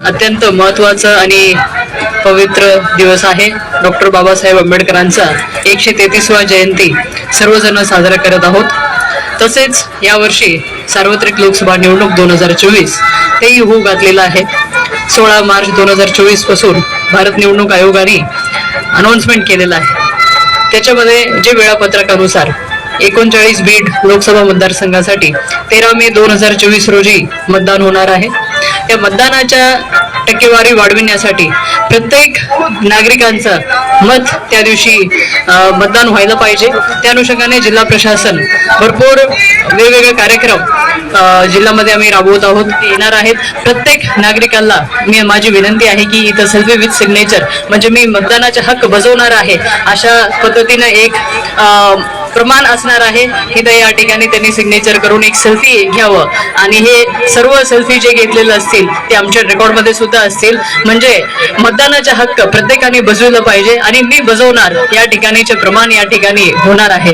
अत्यंत महत्त्वाचा आणि पवित्र दिवस आहे. डॉक्टर बाबासाहेब आंबेडकरांचा एकशे तेहतीसवा जयंती सर्वजण साजरा करत आहोत. तसेच यावर्षी सार्वत्रिक लोकसभा निवडणूक दोन हजार चोवीस तेही होऊ घातलेलं आहे. सोळा मार्च दोन हजार चोवीसपासून भारत निवडणूक आयोगाने अनाऊन्समेंट केलेलं आहे. त्याच्यामध्ये जे वेळापत्रकानुसार एकोणचाळीस बीड लोकसभा मतदारसंघासाठी तेरा मे दोन हजार चोवीस रोजी मतदान होणार आहे. या मतदानाच्या टक्केवारी वाढविण्यासाठी प्रत्येक नागरिकांचं मत त्या दिवशी मतदान व्हायला पाहिजे. त्या अनुषंगाने जिल्हा प्रशासन भरपूर वेगवेगळे कार्यक्रम जिल्ह्यामध्ये आम्ही राबवत आहोत. येणार आहेत. प्रत्येक नागरिकांना मी माझी विनंती आहे की इथं सेल्फी विथ सिग्नेचर म्हणजे मी मतदानाचा हक्क बजवणार आहे. अशा पद्धतीनं एक आ, प्रमाण असणार आहे. इथं या ठिकाणी त्यांनी सिग्नेचर करून एक सेल्फी घ्यावं. आणि हे सर्व सेल्फी जे घेतलेले असतील ते आमच्या रेकॉर्डमध्ये सुद्धा असतील. म्हणजे मतदानाचा हक्क प्रत्येकाने बजवलं पाहिजे आणि मी बजवणार या ठिकाणीचे प्रमाण या ठिकाणी होणार आहे.